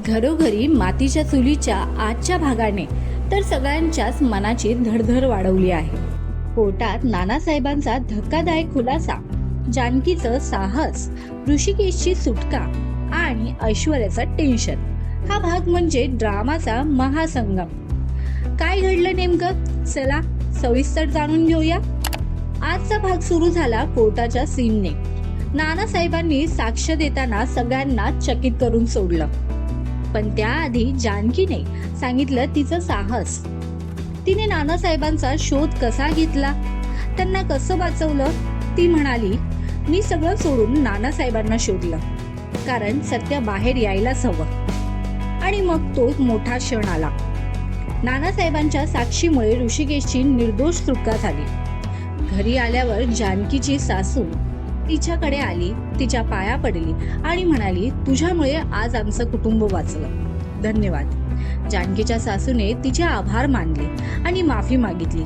घरोघरी मातीच्या चुलीच्या आजच्या भागाने तर सगळ्यांच्याच मनाची धडधड वाढवली आहे. कोर्टात नानासाहेबांचा धक्कादायक खुलासा जानकीचं साहस ऋषिकेशची सुटका आणि ऐश्वर्याचं टेन्शन हा भाग म्हणजे ड्रामाचा महासंगम. काय घडलं नेमकं? चला सविस्तर जाणून घेऊया. आजचा भाग सुरू झाला कोर्टाच्या सीनने नानासाहेबांनी साक्ष देताना सगळ्यांना चकित करून सोडलं. पण त्याआधी जानकीने सांगितलं तिचं साहस. तिने नानासाहेबांचा शोध कसा घेतला? त्यांना कसं वाचवलं? ती म्हणाली मी सगळं सोडून नानासाहेबांना शोधलं कारण सत्य बाहेर यायलाच हवं. आणि मग तो मोठा क्षण आला. नानासाहेबांच्या साक्षीमुळे ऋषिकेशची निर्दोष सुटका झाली. घरी आल्यावर जानकीची सासू तिच्याकडे आली तिच्या पाया पडली आणि म्हणाली तुझ्यामुळे आज आमचं कुटुंब वाचलं. धन्यवाद. जानकीच्या सासूने तिचे आभार मानले आणि माफी मागितली.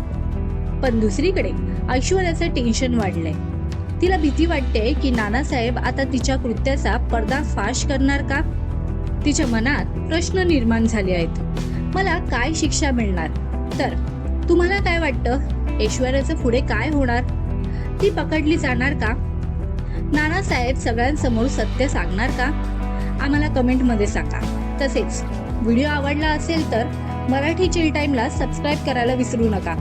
पण दुसरीकडे ऐश्वर्याचं टेन्शन वाढलंय. तिला भीती वाटते की नानासाहेब आता तिच्या कृत्याचा पर्दाफाश करणार का? तिच्या मनात प्रश्न निर्माण झाले आहेत. मला काय शिक्षा मिळणार? तर तुम्हाला काय वाटतं? ऐश्वर्याचं पुढे काय होणार? ती पकडली जाणार का? नानासाहेब सगळ्यांसमोर सत्य सांगणार का? आम्हाला कमेंटमध्ये सांगा. तसेच व्हिडिओ आवडला असेल तर मराठी चिल टाईमला सबस्क्राईब करायला विसरू नका.